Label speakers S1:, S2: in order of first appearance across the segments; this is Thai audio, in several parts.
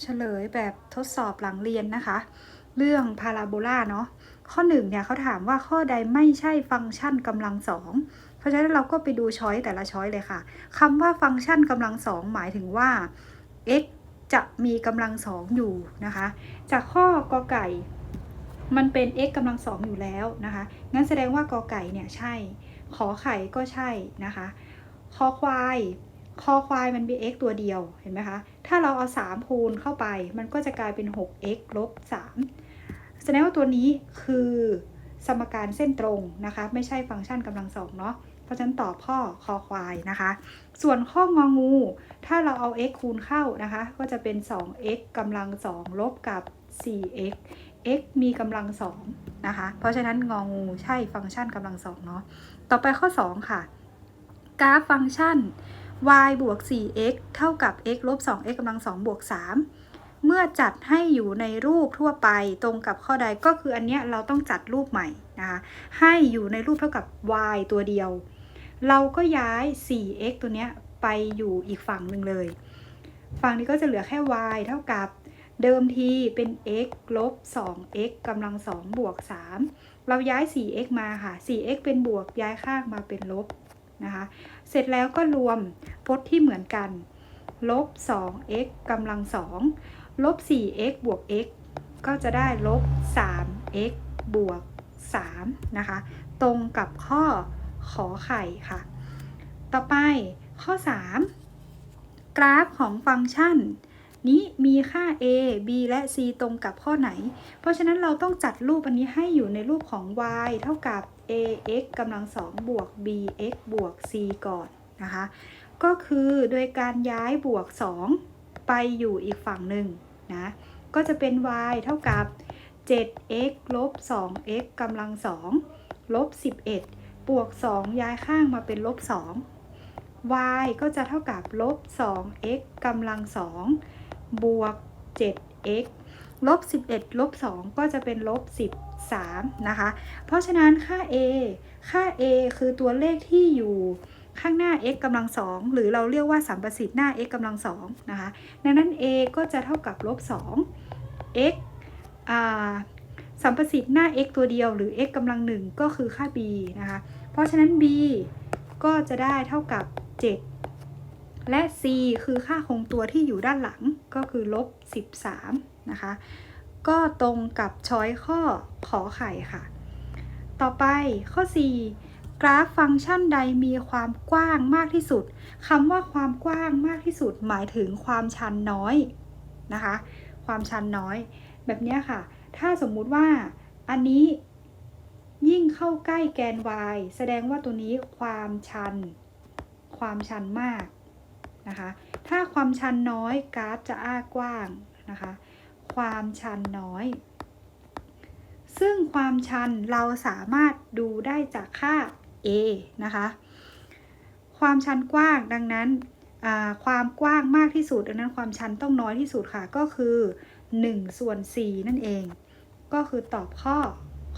S1: เฉลยแบบทดสอบหลังเรียนนะคะ เรื่องพาราโบลาเนาะข้อหนึ่งเนี่ยเขาถามว่าข้อใดไม่ใช่ฟังก์ชันกำลังสองเพราะฉะนั้นเราก็ไปดูช้อยแต่ละช้อยเลยค่ะคำว่าฟังก์ชันกำลังสองหมายถึงว่า x จะมีกำลังสองอยู่นะคะ จากข้อกอไก่ มันเป็น x กำลังสองอยู่แล้วนะคะ งั้นแสดงว่ากอไก่เนี่ยใช่ ขอไข่ก็ใช่นะคะ คอควาย คอควายมันมี x ตัวเดียว เห็นไหมคะ ถ้าเราเอา 3 คูณเข้าไป มันก็จะกลายเป็น 6x ลบ 3 แสดงว่าตัวนี้คือสมการเส้นตรงนะคะ ไม่ใช่ฟังก์ชันกำลังสองเนาะ เพราะฉะนั้นตอบข้อคอควายนะคะ ส่วนข้ององู ถ้าเราเอา x คูณเข้านะคะ ก็จะเป็น 2x กำลัง2ลบกับ 4x x มีกำลัง2นะคะ เพราะฉะนั้นงองูใช่ฟังก์ชันกำลัง2เนาะ ต่อไปข้อ 2 ค่ะ กราฟฟังก์ชัน y บวก 4x เท่ากับ x ลบ 2x กำลัง2บวก 3 เมื่อจัดให้อยู่ในรูปทั่วไปตรงกับข้อใดก็คืออันเนี้ยเราต้องจัดรูปใหม่นะคะให้อยู่ในรูปเท่ากับ y ตัวเดียว เราก็ย้าย 4x ตัวเนี้ยไปอยู่อีกฝั่งหนึ่งเลย ฝั่งนี้ก็จะเหลือแค่ y เท่ากับเดิมทีเป็น x ลบ 2x กำลัง 2 บวก 3 เราย้าย 4x มาค่ะ 4x เป็นบวกย้ายข้างมาเป็นลบนะคะ เสร็จแล้วก็รวมพจน์ที่เหมือนกัน ลบ 2x กำลัง 2 ลบ 4x บวก x ก็จะได้ลบ 3x บวก 3 นะคะ ตรงกับข้อขอไข่ค่ะ ต่อไปข้อ 3 กราฟของฟังก์ชันนี้มีค่า a b และ c ตรงกับข้อไหน เพราะฉะนั้นเราต้องจัดรูปอันนี้ให้อยู่ในรูปของ y เท่ากับ ax กำลัง2บวก bx บวก c ก่อนนะคะ ก็คือโดยการย้ายบวก 2 ไปอยู่อีกฝั่งหนึ่งนะ ก็จะเป็น y เท่ากับ 7x ลบ 2x กำลัง2ลบ 11 บวก 2 ย้ายข้างมาเป็นลบ 2 y ก็จะเท่ากับลบ 2x กำลัง2บวก 7x ลบ 11 ลบ 2 ก็จะเป็นลบ 3 นะคะ เพราะฉะนั้นค่า a ค่า a คือตัวเลขที่อยู่ข้างหน้า x กำลัง2หรือเราเรียกว่าสัมประสิทธิ์หน้า x กำลัง2นะคะดังนั้น a ก็จะเท่ากับลบ2 x อ่าสัมประสิทธิ์หน้า x ตัวเดียวหรือ x กำลัง1ก็คือค่า b นะคะ เพราะฉะนั้น b ก็จะได้เท่ากับ 7 และ c คือค่าคงตัวที่อยู่ด้านหลังก็คือลบ 13 นะคะ ก็ตรงกับช้อยข้อขอไข่ค่ะ ต่อไปข้อ 4 กราฟฟังก์ชันใดมีความกว้างมากที่สุดคำว่าความกว้างมากที่สุด หมายถึงความชันน้อยนะคะ ความชันน้อย แบบนี้ค่ะ ถ้าสมมุติว่าอันนี้ยิ่งเข้าใกล้แกน y แสดงว่าตัวนี้ความชัน ความชันมากนะคะ ถ้าความชันน้อยกราฟจะอ้ากว้างนะคะ ความชันน้อย ซึ่งความชันเราสามารถดูได้จากค่า a นะคะ ความชันกว้างดังนั้นความกว้างมากที่สุด ดังนั้นความชันต้องน้อยที่สุดค่ะ ก็คือ1ส่วน4นั่นเอง ก็คือตอบข้อ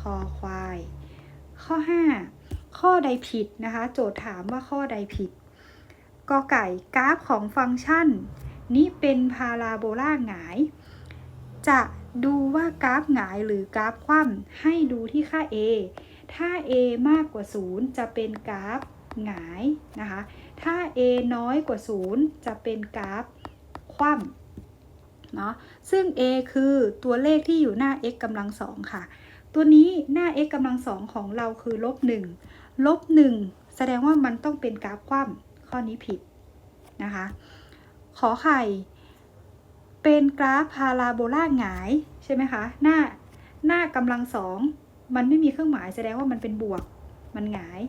S1: คอควาย ข้อ 5 ข้อใดผิดนะคะ โจทย์ถามว่าข้อใดผิดกอไก่กราฟของฟังก์ชัน นี้เป็นพาราโบลาหงาย จะดูว่ากราฟหงายหรือกราฟคว่ำให้ดูที่ค่า a ถ้า a มากกว่า 0 จะเป็นกราฟหงายนะคะ ถ้า a น้อยกว่า 0 จะเป็นกราฟคว่ำเนาะ ซึ่ง a คือตัวเลขที่อยู่หน้า x กำลังสองค่ะ ตัวนี้หน้า x กำลังสองของเราคือลบ1ลบ1แสดงว่ามันต้องเป็นกราฟคว่ำข้อนี้ผิดนะคะ ขอไข่ เป็นกราฟพาราโบลาหงายใช่ไหมคะหน้าหน้ากำลังสองมันไม่มีเครื่องหมายแสดงว่ามันเป็นบวก มันหงาย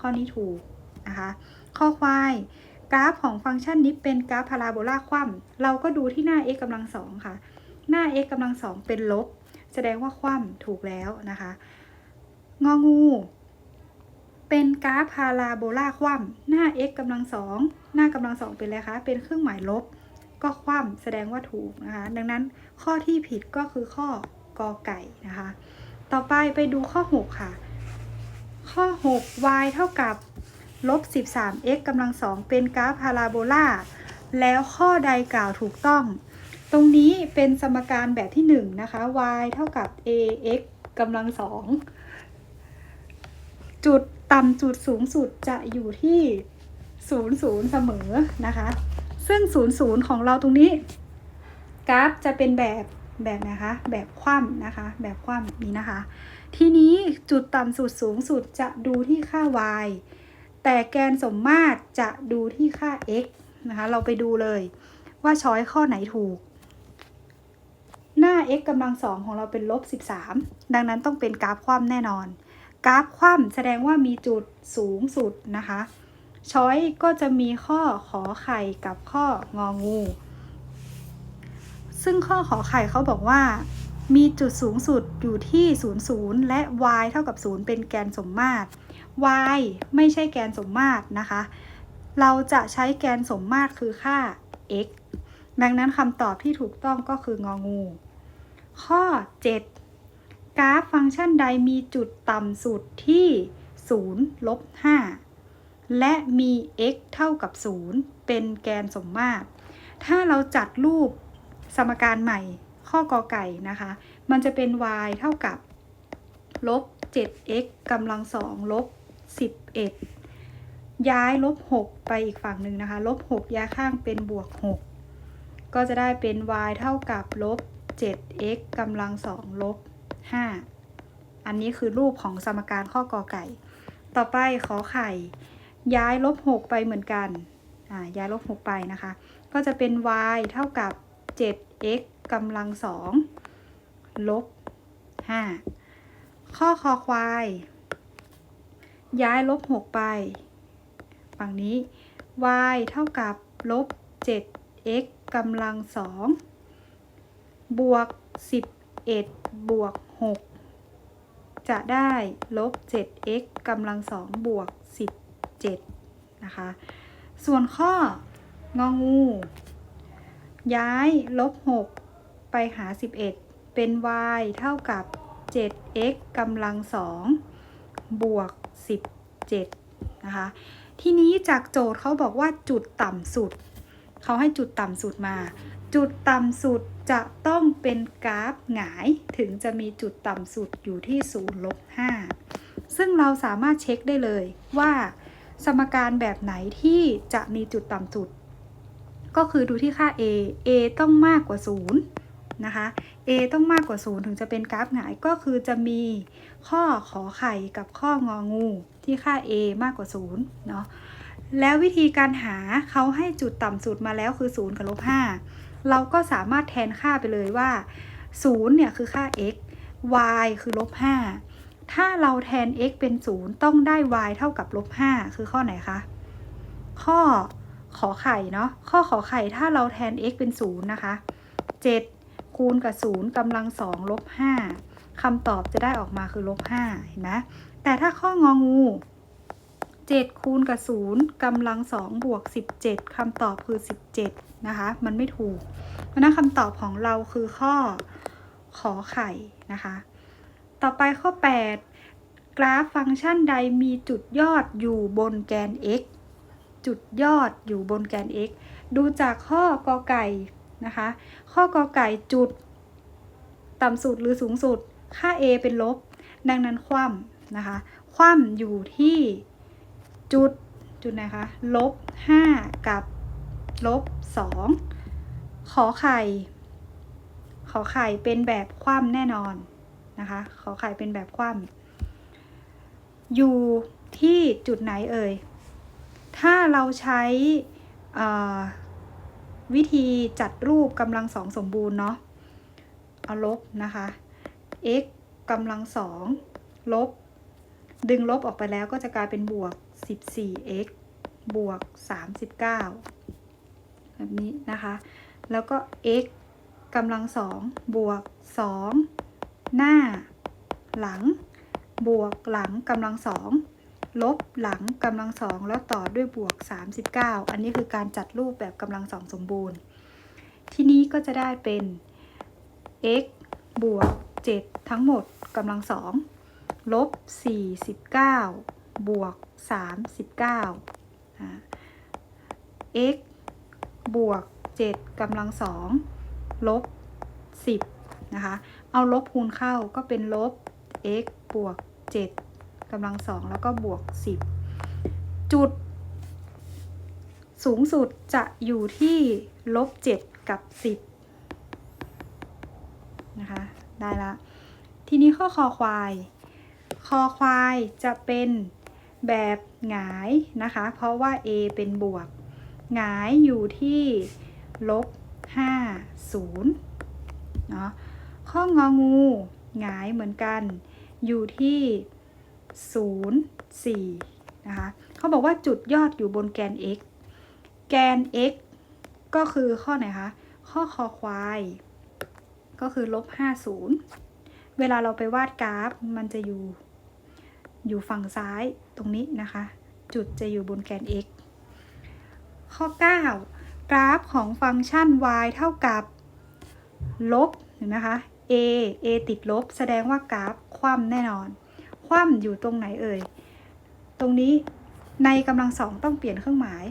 S1: ข้อนี้ถูกนะคะข้อควายกราฟของฟังก์ชันนี้เป็นกราฟพาราโบลาคว่ำเราก็ดูที่หน้า x กำลังสองค่ะ หน้า x กำลังสองเป็นลบ แสดงว่าคว่ำถูกแล้วนะคะ งองู เป็นกราฟพาราโบลาคว่ำหน้า x กำลังสองหน้ากำลังสองเป็นอะไรคะ เป็นเครื่องหมายลบ ก็คว่ำแสดงว่าถูกนะคะ ดังนั้นข้อที่ผิดก็คือข้อกอไก่นะคะ ต่อไปไปดูข้อ 6 ค่ะ ข้อ 6 y เท่ากับลบ 13x กำลังสองเป็นกราฟพาราโบลาแล้วข้อใดกล่าวถูกต้อง ตรงนี้เป็นสมการแบบที่ 1 นะคะ y เท่ากับ ax กำลังสองจุดต่ำจุดสูงสุดจะอยู่ที่ 0 0 เสมอนะคะ ซึ่ง 0 0 ของเราตรงนี้ กราฟจะเป็นแบบแบบนะคะ แบบคว่ำนะคะ แบบคว่ำนี้นะคะ ทีนี้จุดต่ำสุดสูงสุดจะดูที่ค่า y แต่แกนสมมาตรจะดูที่ค่า x นะคะ เราไปดูเลยว่าช้อยข้อไหนถูก หน้า x กำลังสองของเราเป็นลบ 13 ดังนั้นต้องเป็นกราฟคว่ำแน่นอน กราฟคว่ำแสดงว่ามีจุดสูงสุดนะคะ ช้อยก็จะมีข้อขอไข่กับข้ององู ซึ่งข้อขอไข่เขาบอกว่า มีจุดสูงสุดอยู่ที่ 0 0 และ y เท่ากับ 0 เป็นแกนสมมาตร y ไม่ใช่แกนสมมาตรนะคะ เราจะใช้แกนสมมาตรคือค่า x ดังนั้นคำตอบที่ถูกต้องก็คืององู ข้อ 7 กราฟฟังก์ชันใดมีจุดต่ำสุดที่ 0 ลบ 5 และมี x เท่ากับ 0 เป็นแกนสมมาตร ถ้าเราจัดรูปสมการใหม่ข้อกอไก่นะคะ มันจะเป็น y เท่ากับลบ 7x กำลังสองลบ 11 ย้ายลบ 6 ไปอีกฝั่งหนึ่งนะคะ ลบ 6 ย้ายข้างเป็นบวก 6 ก็จะได้เป็น y เท่ากับลบ 7x กำลังสองลบ 5 อันนี้คือรูปของสมการข้อกอไก่ ต่อไปขอไข่ ย้ายลบ6ไปเหมือนกันอ่าย้ายลบ6ไปนะคะ ก็จะเป็น y เท่ากับ 7x กำลังสองลบ5ข้อคอควาย ย้ายลบ6ไป ฝั่งนี้ y เท่ากับลบ 7x กำลังสองบวก 11 บวก 6 จะได้ลบ 7x กำลังสองบวก 7นะคะ ส่วนข้ององูย้ายลบ 6 ไปหา 11 เป็น y เท่ากับ 7x กำลังสองบวก 17 นะคะ ทีนี้จากโจทย์เขาบอกว่าจุดต่ำสุด เขาให้จุดต่ำสุดมา จุดต่ำสุดจะต้องเป็นกราฟหงายถึงจะมีจุดต่ำสุดอยู่ที่0ลบ5ซึ่งเราสามารถเช็คได้เลยว่า สมการแบบไหนที่จะมีจุดต่ำสุด ก็คือดูที่ค่า a a ต้องมากกว่า 0 นะคะ a ต้องมากกว่า 0 ถึงจะเป็นกราฟหงายก็คือจะมีข้อขอไข่กับข้ององูที่ค่า a มากกว่า 0 เนาะแล้ววิธีการหาเขาให้จุดต่ำสุดมาแล้วคือ 0 กับลบ5เราก็สามารถแทนค่าไปเลยว่า 0 เนี่ยคือค่า x y คือลบ5 ถ้าเราแทน x เป็น 0 ต้องได้ y เท่ากับลบ5คือข้อไหนคะ ข้อขอไข่เนาะ ข้อขอไข่ถ้าเราแทน x เป็น 0 นะคะ 7 คูณกับ 0กำลัง2ลบ5คำตอบจะได้ออกมาคือลบ5เห็นไหมแต่ถ้าข้ององู 7 คูณกับ 0กำลัง2บวก 17คำตอบคือ 17 นะคะ มันไม่ถูก เพราะนั้นคำตอบของเราคือข้อขอไข่นะคะ ต่อไปข้อ 8 กราฟฟังก์ชันใดมีจุดยอดอยู่บนแกน x จุดยอดอยู่บนแกน x ดูจากข้อกอไก่นะคะ ข้อกอไก่จุด ต่ำสุดหรือสูงสุด ค่า a เป็นลบ ดังนั้นคว่ำนะคะ คว่ำอยู่ที่จุดจุดไหนคะ ลบ 5 กับ ลบ 2 ขอไข่ ขอไข่เป็นแบบคว่ำแน่นอน นะคะ ขอไข่เป็นแบบคว่ำอยู่ที่จุดไหนเอ่ย ถ้าเราใช้วิธีจัดรูปกำลังสองสมบูรณ์เนาะ เอาลบนะคะ x กำลังสองลบ ดึงลบออกไปแล้วก็จะกลายเป็นบวก 14x บวก 39 แบบนี้นะคะ แล้วก็ x กำลังสองบวก 2 หน้า หลัง บวกหลังกำลังสองลบหลังกำลังสองแล้วต่อด้วยบวก 39 อันนี้คือการจัดรูปแบบกำลังสองสมบูรณ์ ที่นี้ก็จะได้เป็น x บวก 7 ทั้งหมดกำลังสองลบ 49 บวก 39 x บวก 7กำลังสองลบ 10 นะคะ เอาลบคูณเข้าก็เป็นลบ x บวก 7กำลังสองแล้วก็บวก 10 จุด สูงสุดจะอยู่ที่ลบ 7 กับ 10 นะคะ ได้ละ ทีนี้ข้อคอควาย คอควายจะเป็นแบบหงายนะคะ เพราะว่า a เป็นบวก หงายอยู่ที่ลบ5 0เนาะ ข้ององูหงายเหมือนกันอยู่ที่ 0 4 นะคะเขาบอกว่าจุดยอดอยู่บนแกน x แกน x ก็คือข้อไหนคะ ข้อคอควาย ก็คือลบ 50 เวลาเราไปวาดกราฟมันจะอยู่อยู่ฝั่งซ้ายตรงนี้นะคะ จุดจะอยู่บนแกน x ข้อ 9 กราฟของฟังก์ชัน y เท่ากับ ลบเห็นไหมคะ a a ติดลบ แสดงว่ากราฟคว่ำแน่นอน คว่ำอยู่ตรงไหนเอ่ย ตรงนี้ในกำลังสองต้องเปลี่ยนเครื่องหมาย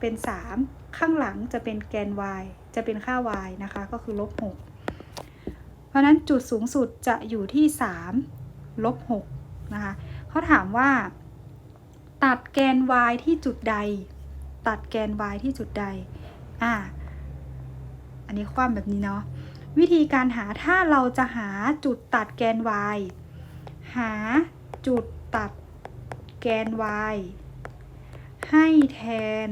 S1: เป็น 3 ข้างหลังจะเป็นแกน y จะเป็นค่า y นะคะ ก็คือลบ6เพราะนั้นจุดสูงสุดจะอยู่ที่ 3 ลบ6นะคะเขาถามว่า ตัดแกน y ที่จุดใด ตัดแกน y ที่จุดใด อ่า อันนี้ความแบบนี้เนาะ วิธีการหาถ้าเราจะหาจุดตัดแกน y หาจุดตัดแกน y ให้แทน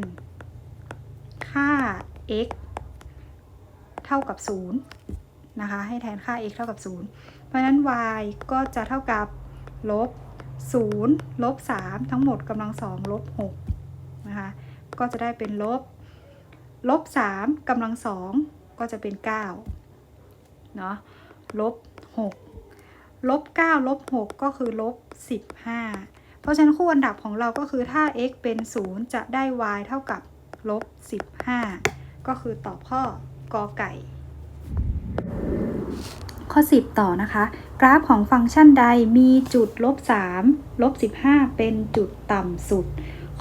S1: ค่า x เท่ากับ 0 นะคะ ให้แทนค่า x เท่ากับ 0 เพราะนั้น y ก็จะเท่ากับลบ 0 ลบ 3 ทั้งหมดกำลัง 2 ลบ 6 นะคะ ก็จะได้เป็นลบ ลบ 3กำลัง 2 ก็จะเป็น 9 เนาะลบ6ลบ9ลบ6ก็คือลบ15เพราะฉะนั้นคู่อันดับของเราก็คือถ้า x เป็น0จะได้ y เท่ากับลบ15ก็คือตอบข้อกอไก่ ข้อ 10 ต่อนะคะ กราฟของฟังก์ชันใดมีจุดลบ3ลบ15 เป็นจุดต่ำสุด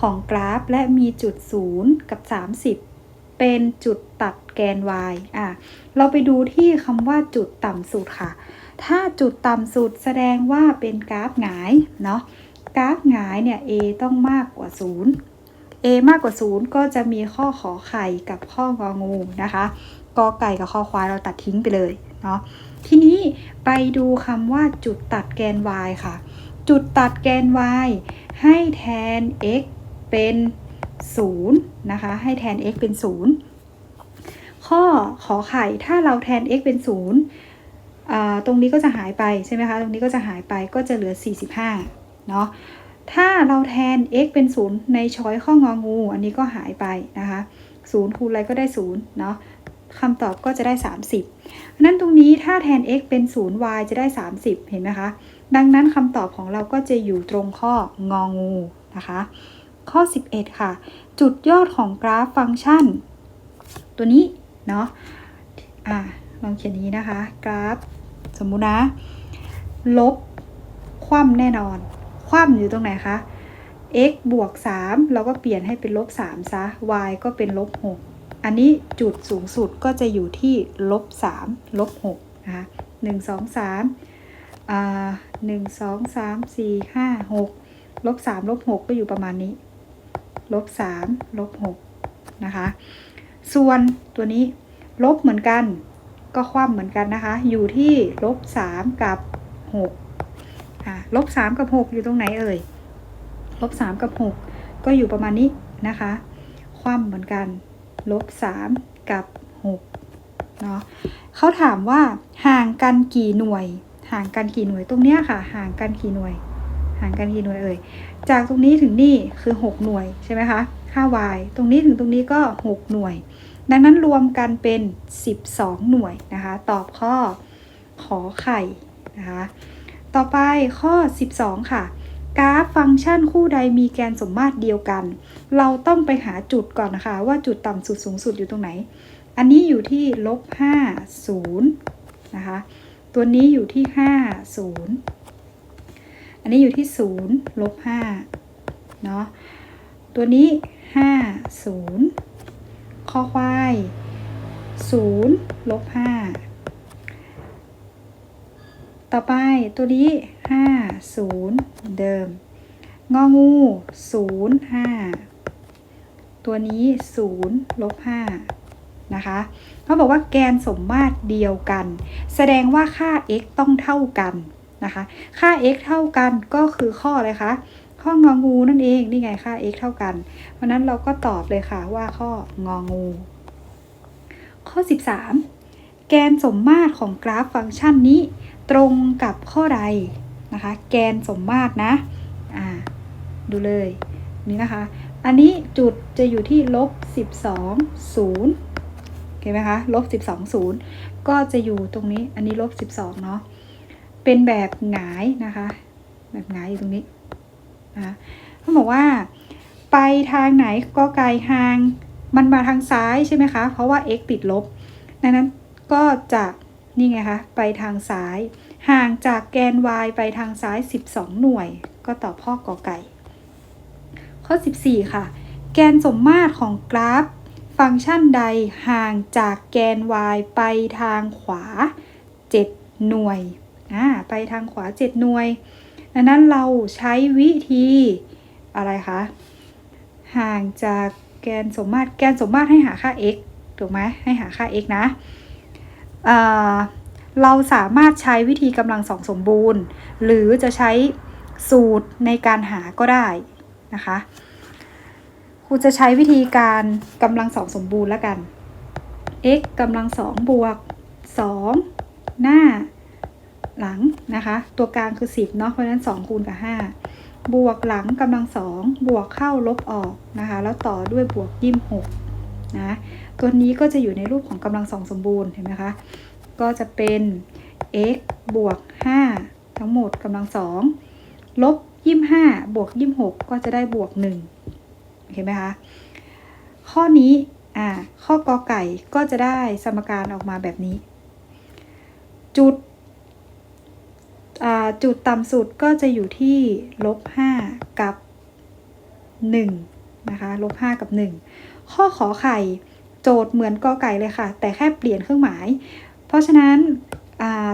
S1: ของกราฟและมีจุด 0 กับ 30 เป็นจุดตัด แกน y อะเราไปดูที่คำว่าจุดต่ำสุดค่ะ ถ้าจุดต่ำสุดแสดงว่าเป็นกราฟหงายเนาะกราฟหงายเนี่ย a ต้องมากกว่า 0 a มากกว่า 0 ก็จะมีข้อขอไข่กับข้ององูนะคะกอไก่กับข้อควายเราตัดทิ้งไปเลยเนาะทีนี้ไปดูคำว่าจุดตัดแกน y ค่ะ จุดตัดแกน y ให้แทน x เป็น0นะคะ ให้แทน x เป็น 0 ข้อขอไข่ถ้าเราแทน x เป็น 0 ตรงนี้ก็จะหายไปใช่ไหมคะ ตรงนี้ก็จะหายไปก็จะเหลือ 45 เนาะ ถ้าเราแทน x เป็น 0 ในช้อยข้ององู อันนี้ก็หายไปนะคะ 0 คูณอะไรก็ได้ 0 เนาะคำตอบก็จะได้ 30นั้นตรงนี้ถ้าแทน x เป็น 0 y จะได้ 30 เห็นไหมคะ ดังนั้นคำตอบของเราก็จะอยู่ตรงข้ององูนะคะ ข้อ 11 ค่ะ จุดยอดของกราฟฟังก์ชัน ตัวนี้ เนาะอ่าลองเขียนนี้นะคะ กราฟ สมมุตินะ ลบ คว่ำแน่นอน คว่ำอยู่ตรงไหนคะ x บวก 3 เราก็เปลี่ยนให้เป็นลบ 3 ซะ y ก็เป็นลบ 6 อันนี้จุดสูงสุดก็จะอยู่ที่ลบ 3 ลบ 6 นะคะ1 2 3อ่า1 2 3 4 5 6 ลบ 3 ลบ 6 ก็อยู่ประมาณนี้ ลบ 3 ลบ 6 นะคะ ส่วนตัวนี้ลบเหมือนกัน ก็คว่ำเหมือนกันนะคะ อยู่ที่ลบ3กับ6อ่าลบ3กับ6อยู่ตรงไหนเอ่ยลบ3กับ6ก็อยู่ประมาณนี้นะคะ คว่ำเหมือนกัน ลบ3กับ6เนาะเขาถามว่าห่างกันกี่หน่วย ห่างกันกี่หน่วยตรงเนี้ยค่ะ ห่างกันกี่หน่วย ห่างกันกี่หน่วยเอ่ยจากตรงนี้ถึงนี่คือ 6 หน่วยใช่ไหมคะค่า y ตรงนี้ถึงตรงนี้ก็ 6 หน่วย ดังนั้นรวมกันเป็น 12 หน่วยนะคะ ตอบข้อขอไข่นะคะ ต่อไปข้อ 12 ค่ะ กราฟฟังก์ชันคู่ใดมีแกนสมมาตรเดียวกัน เราต้องไปหาจุดก่อนนะคะ ว่าจุดต่ำสุดสูงสุดอยู่ตรงไหน อันนี้อยู่ที่ลบ5 0นะคะ ตัวนี้อยู่ที่ 5 0 อันนี้อยู่ที่0ลบ5เนาะ ตัวนี้ 5 0 คอควายศูนย์ลบห้าต่อไปตัวนี้ห้าศูนย์เดิม งองูศูนย์ห้าตัวนี้ศูนย์ลบห้านะคะเขาบอกว่าแกนสมมาตรเดียวกัน แสดงว่าค่า x ต้องเท่ากันนะคะ ค่า x เท่ากันก็คือข้ออะไรคะ ข้ององูนั่นเองนี่ไงค่า x เท่ากัน เพราะนั้นเราก็ตอบเลยค่ะว่าข้ององู ข้อ 13 แกนสมมาตรของกราฟฟังก์ชันนี้ ตรงกับข้อใดนะคะ แกนสมมาตรนะอ่าดูเลยนี่นะคะ อันนี้จุดจะอยู่ที่ลบ12 0โอเคไหมคะลบ12 0ก็จะอยู่ตรงนี้ อันนี้ลบ12เนาะ เป็นแบบหงายนะคะ แบบหงายอยู่ตรงนี้ นะเขาบอกว่า ไปทางไหนก็ไกลห่าง มันมาทางซ้ายใช่ไหมคะ เพราะว่า x ติดลบ ดังนั้นก็จะนี่ไงคะ ไปทางซ้าย ห่างจากแกน y ไปทางซ้าย 12 หน่วย ก็ตอบข้อกอไก่ ข้อ 14 ค่ะ แกนสมมาตรของกราฟ ฟังก์ชันใดห่างจากแกน y ไปทางขวา 7 หน่วยอ่าไปทางขวา 7 หน่วย ดังนั้นเราใช้วิธีอะไรคะ ห่างจากแกนสมมาตร แกนสมมาตรให้หาค่า x ถูกไหมให้หาค่า x นะเเราสามารถใช้วิธีกำลังสองสมบูรณ์ หรือจะใช้สูตรในการหาก็ได้นะคะครูจะใช้วิธีการกำลังสองสมบูรณ์แล้วกัน x กำลังสองบวก 2 หน้า หลังนะคะ ตัวกลางคือ 10เนาะเพราะฉะนั้น2คูณกับ 5 บวกหลังกำลังสองบวกเข้าลบออกนะคะ แล้วต่อด้วยบวกยี่หกนะตัวนี้ก็จะอยู่ในรูปของกำลังสองสมบูรณ์เห็นไหมคะก็จะเป็น x บวก 5 ทั้งหมดกำลังสองลบยี่ห้าบวกยี่หกก็จะได้บวก1เห็นไหมคะ ข้อนี้ อ่า ข้อกอไก่ก็จะได้สมการออกมาแบบนี้ จุด จุดต่ำสุดก็จะอยู่ที่ลบ5กับ 1 นะคะลบ5กับ 1 ข้อขอไข่โจทย์เหมือนกอไก่เลยค่ะ แต่แค่เปลี่ยนเครื่องหมาย เพราะฉะนั้น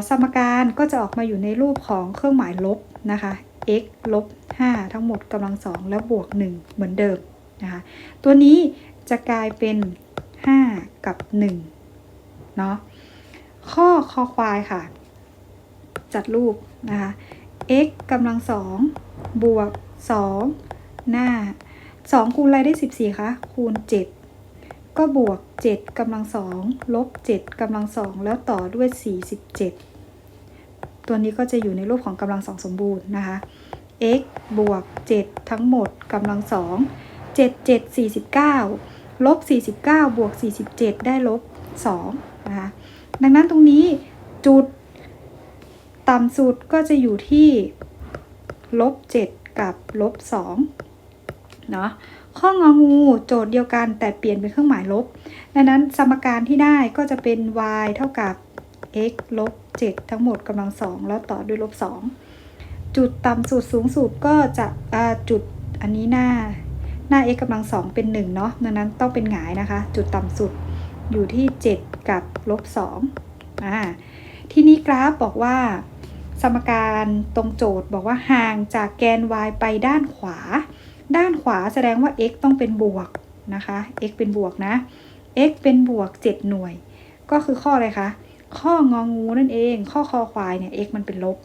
S1: สมการก็จะออกมาอยู่ในรูปของเครื่องหมายลบนะคะ x ลบ5ทั้งหมดกำลังสองแล้วบวก 1 เหมือนเดิมนะคะ ตัวนี้จะกลายเป็น 5 กับ1เนาะข้อคอควายค่ะ จัดรูป นะคะ x กำลังสองบวก2หน้า2คูณอะไรได้14คะคูณ7ก็บวก7กำลังสองลบ7กำลังสองแล้วต่อด้วย47ตัวนี้ก็จะอยู่ในรูปของกำลังสองสมบูรณ์นะคะ x บวก 7 ทั้งหมดกำลังสอง7 7 49ลบ49บวก47ได้ลบ2นะคะดังนั้นตรงนี้จุด ต่ำสุดก็จะอยู่ที่ลบ7กับลบ2เนาะข้ององูโจทย์เดียวกันแต่เปลี่ยนเป็นเครื่องหมายลบ ดังนั้นสมการที่ได้ก็จะเป็น y เท่ากับ x ลบ7ทั้งหมดกำลัง2แล้วต่อด้วยลบ2จุดต่ำสุดสูงสุดก็จะจุดอันนี้หน้าหน้า x กำลัง2เป็น1เนาะดังนั้นต้องเป็นหงายนะคะ จุดต่ำสุดอยู่ที่ 7 กับลบ2อ่าทีนี้กราฟบอกว่า สมการตรงโจทย์บอกว่าห่างจากแกน y ไปด้านขวา ด้านขวาแสดงว่า x ต้องเป็นบวกนะคะ x เป็นบวกนะ x เป็นบวก 7 หน่วย ก็คือข้ออะไรคะ ข้ององูนั่นเอง ข้อคอควายเนี่ย x มันเป็นลบ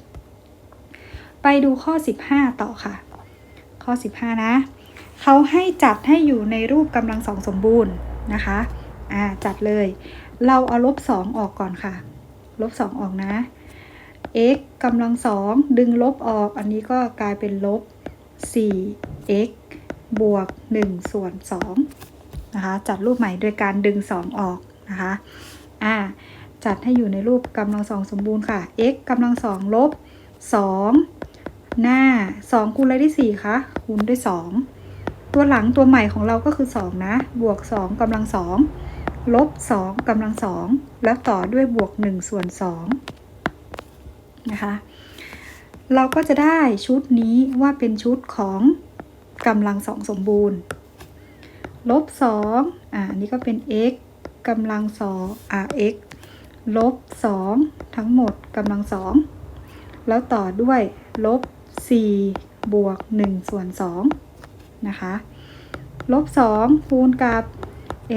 S1: ไปดูข้อ 15 ต่อค่ะ ข้อ 15 นะ เขาให้จัดให้อยู่ในรูปกำลังสองสมบูรณ์นะคะ อ่า จัดเลย เราเอาลบ2ออกก่อนค่ะ ลบ2ออกนะ x กำลังสองดึงลบออก อันนี้ก็กลายเป็นลบ 4x บวก 1 ส่วน2นะคะ จัดรูปใหม่โดยการดึง 2 ออกนะคะ อ่า จัดให้อยู่ในรูปกำลังสองสมบูรณ์ค่ะ x กำลังสองลบ 2 หน้า 2 คูณอะไรได้4คะคูณด้วย 2 ตัวหลังตัวใหม่ของเราก็คือ 2 นะ บวก 2กำลัง2ลบ 2กำลัง2แล้วต่อด้วยบวก 1 ส่วน2 นะคะ เราก็จะได้ชุดนี้ว่าเป็นชุดของกำลังสองสมบูรณ์ ลบสองอ่าอันนี้ก็เป็น x กำลังสองอ่า x ลบสองทั้งหมดกำลังสองแล้วต่อด้วยลบสี่บวกหนึ่งส่วนสองนะคะลบสองคูณกับ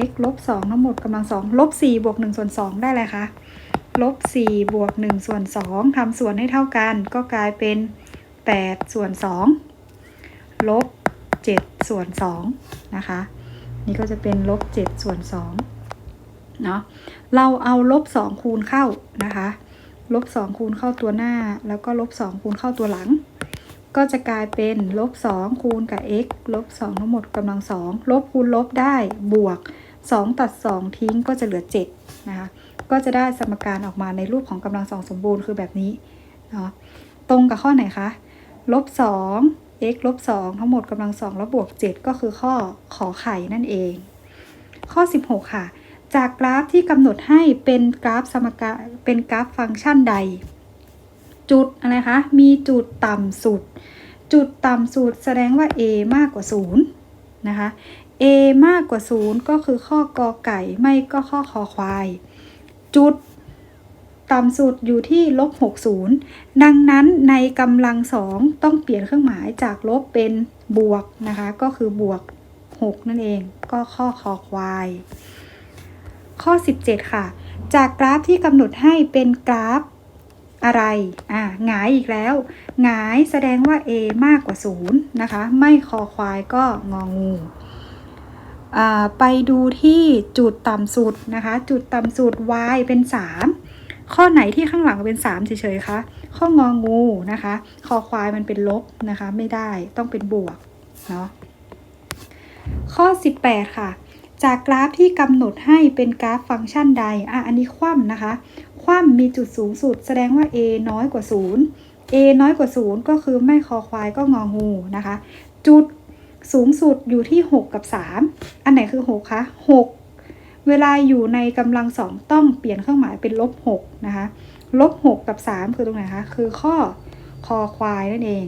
S1: x ลบสองทั้งหมดกำลังสองลบสี่บวกหนึ่งส่วนสองได้เลยคะ ลบสี่บวกหนึ่งส่วนสองทำส่วนให้เท่ากัน ก็กลายเป็นแปดส่วนสองลบเจ็ดส่วนสองนะคะ นี่ก็จะเป็นลบเจ็ดส่วนสองเนาะเราเอาลบสองคูณเข้านะคะลบสองคูณเข้าตัวหน้า แล้วก็ลบสองคูณเข้าตัวหลัง ก็จะกลายเป็นลบสองคูณกับ x ลบสองทั้งหมดกำลังสองลบคูณลบได้บวกสองตัดสองทิ้งก็จะเหลือเจ็ดนะคะ ก็จะได้สมการออกมาในรูปของกำลังสองสมบูรณ์คือแบบนี้เนาะตรงกับข้อไหนคะลบสอง x ลบสองทั้งหมดกำลังสองแล้วบวก 7 ก็คือข้อขอไข่นั่นเอง ข้อ 16 ค่ะ จากกราฟที่กำหนดให้เป็นกราฟสมการเป็นกราฟฟังก์ชันใด จุดอะไรคะ มีจุดต่ำสุด จุดต่ำสุดแสดงว่า a มากกว่า 0 นะคะ a มากกว่า 0 ก็คือข้อกอไก่ไม่ก็ข้อคอควาย จุดต่ำสุดอยู่ที่ลบ60 ดังนั้นในกำลังสองต้องเปลี่ยนเครื่องหมายจากลบเป็นบวกนะคะ ก็คือบวก 6 นั่นเองก็ข้อคอควาย ข้อ 17 ค่ะ จากกราฟที่กำหนดให้เป็นกราฟอะไร อ่าหงายอีกแล้ว หงายแสดงว่า a มากกว่า 0 นะคะ ไม่คอควายก็งองู ไปดูที่จุดต่ำสุดนะคะ จุดต่ำสุด y เป็น 3 ข้อไหนที่ข้างหลังเป็น3เฉยๆคะข้ององูนะคะคอควายมันเป็นลบนะคะ ไม่ได้ต้องเป็นบวกเนาะข้อ 18 ค่ะ จากกราฟที่กำหนดให้เป็นกราฟฟังก์ชันใดอะอันนี้คว่ำนะคะ คว่ำมีจุดสูงสุด แสดงว่า a น้อยกว่า 0 a น้อยกว่า 0 ก็คือไม่คอควายก็งองูนะคะ จุด สูงสุดอยู่ที่ 6 กับ 3 อันไหนคือ 6 คะ 6 เวลาอยู่ในกำลังสองต้องเปลี่ยนเครื่องหมายเป็นลบ6นะคะ ลบ 6 กับ 3 คือตรงไหนคะ คือข้อคอควายนั่นเอง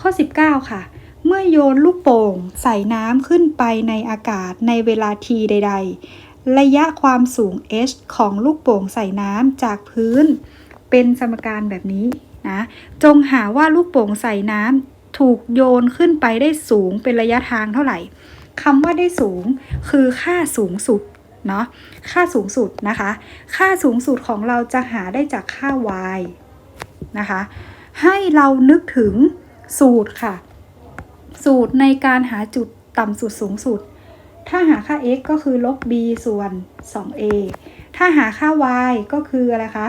S1: ข้อ 19 ค่ะ เมื่อโยนลูกโป่งใส่น้ำขึ้นไปในอากาศในเวลา t ใด ๆ ระยะความสูง h ของลูกโป่งใส่น้ำจากพื้น เป็นสมการแบบนี้นะ จงหาว่าลูกโป่งใส่น้ำ ถูกโยนขึ้นไปได้สูงเป็นระยะทางเท่าไหร่คำว่าได้สูงคือค่าสูงสุดเนาะค่าสูงสุดนะคะ ค่าสูงสุดของเราจะหาได้จากค่า y นะคะ ให้เรานึกถึงสูตรค่ะ สูตรในการหาจุดต่ำสุดสูงสุด ถ้าหาค่า x ก็คือลบ b ส่วน 2a ถ้าหาค่า y ก็คืออะไรคะ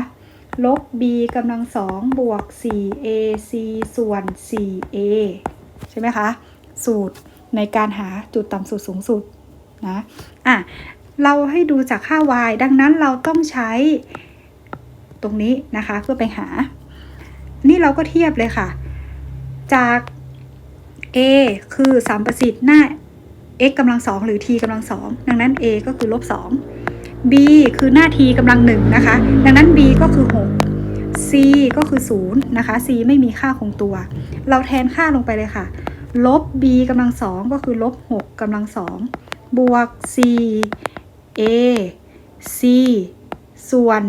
S1: ลบ b กำลังสองบวก 4ac ส่วน 4a ใช่ไหมคะ สูตรในการหาจุดต่ำสุดสูงสุดนะอะเราให้ดูจากค่า y ดังนั้นเราต้องใช้ตรงนี้นะคะเพื่อไปหา นี่เราก็เทียบเลยค่ะ จาก a คือสามประสิทธิ์หน้า x กำลังสองหรือ t กำลังสองดังนั้น a ก็คือลบสอง b คือหน้า t กำลังหนึ่งนะคะ ดังนั้น b ก็คือ 6 c ก็คือ 0 นะคะ c ไม่มีค่าคงตัว เราแทนค่าลงไปเลยค่ะ ลบ b กำลังสองก็คือลบ6กำลังสองบวก c a c ส่วน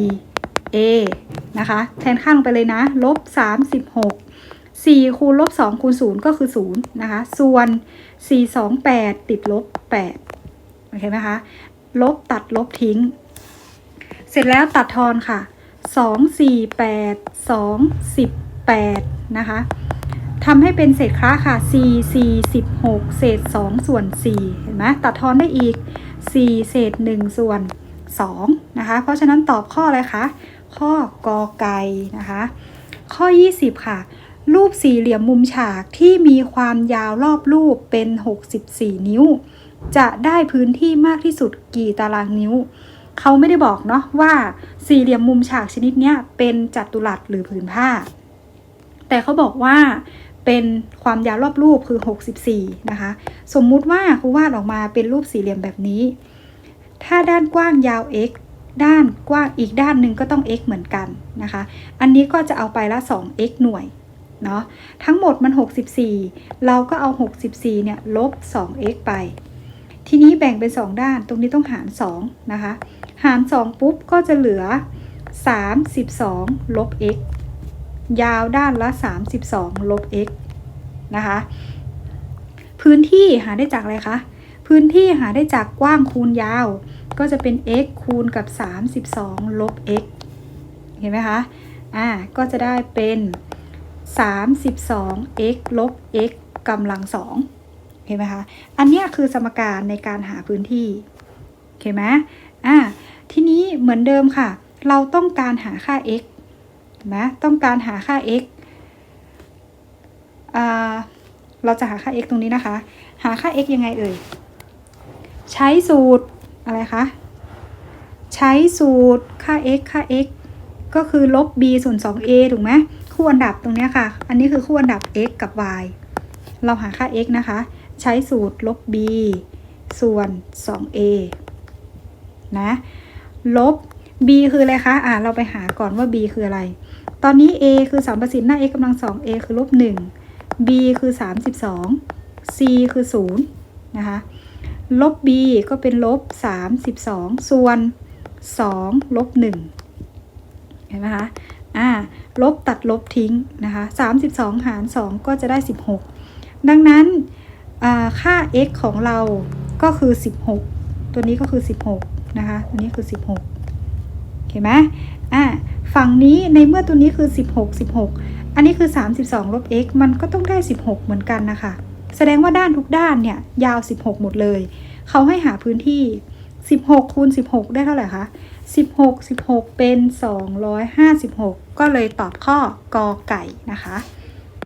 S1: 4 a นะคะ แทนค่าลงไปเลยนะ ลบ 36 4 คูณลบ 2 คูณ 0 ก็คือ 0 นะคะ ส่วน 4 2 8 ติดลบ 8 โอเคไหมคะ ลบตัดลบทิ้ง เสร็จแล้วตัดทอนค่ะ2 4 8 2 18นะคะทำให้เป็นเศษคละค่ะ4 4 16เศษ2ส่วน4เห็นไหมตัดทอนได้อีก4เศษ1ส่วน2นะคะ เพราะฉะนั้นตอบข้ออะไรคะ ข้อกอไก่นะคะ ข้อ20ค่ะ รูปสี่เหลี่ยมมุมฉากที่มีความยาวรอบรูปเป็น64นิ้ว จะได้พื้นที่มากที่สุดกี่ตารางนิ้ว เขาไม่ได้บอกเนาะว่าสี่เหลี่ยมมุมฉากชนิดนี้เป็นจัตุรัสหรือผืนผ้า แต่เขาบอกว่าเป็นความยาวรอบรูปคือ 64 นะคะ สมมุติว่าครูวาดออกมาเป็นรูปสี่เหลี่ยมแบบนี้ ถ้าด้านกว้างยาว x ด้านกว้างอีกด้านหนึ่งก็ต้อง x เหมือนกันนะคะ อันนี้ก็จะเอาไปละ 2x หน่วยเนาะ ทั้งหมดมัน 64 เราก็เอา 64 เนี่ย ลบ 2x ไป ทีนี้แบ่งเป็น 2 ด้าน ตรงนี้ต้องหาร2นะคะ หาร 2 ปุ๊บก็จะเหลือ 32ลบ x ยาวด้านละ 32ลบ x นะคะ พื้นที่หาได้จากอะไรคะ พื้นที่หาได้จากกว้างคูณยาว ก็จะเป็น x คูณกับ 32ลบ x เห็นไหมคะ อ่า ก็จะได้เป็น 32 x ลบ x กำลังสอง ห็นไหมคะ อันนี้คือสมการในการหาพื้นที่เห็นไหมอ่าทีนี้เหมือนเดิมค่ะ เราต้องการหาค่า x เห็นไหมต้องการหาค่า x อ่าเราจะหาค่า x ตรงนี้นะคะ หาค่า x ยังไงเอ่ย ใช้สูตรอะไรคะ ใช้สูตรค่า x ค่า x ก็คือลบ b ส่วน 2a ถูกไหม คู่อันดับตรงนี้ค่ะ อันนี้คือคู่อันดับ x กับ y เราหาค่า x นะคะ ใช้สูตรลบ b ส่วน 2a นะลบ b คืออะไรคะ อ่าเราไปหาก่อนว่า b คืออะไร ตอนนี้ a คือสัมประสิทธิ์หน้า x กำลัง 2a คือลบ 1 b คือ 32 c คือ 0 นะคะ ลบ b ก็เป็นลบ 32 ส่วน 2 ลบ 1 เห็นไหมคะ อ่า ลบตัดลบทิ้งนะคะ 32 หาร 2 ก็จะได้ 16 ดังนั้น ค่า x ของเราก็คือ 16 ตัวนี้ก็คือ 16 นะคะ ตัวนี้คือ 16 เห็นไหมอ่าฝั่งนี้ในเมื่อตัวนี้คือ 16 16 อันนี้คือ 32 ลบ x มันก็ต้องได้ 16 เหมือนกันนะคะ แสดงว่าด้านทุกด้านเนี่ย ยาว 16 หมดเลย เขาให้หาพื้นที่ 16 คูณ 16 ได้เท่าไหร่คะ 16 16 เป็น 256 ก็เลยตอบข้อกอไก่นะคะ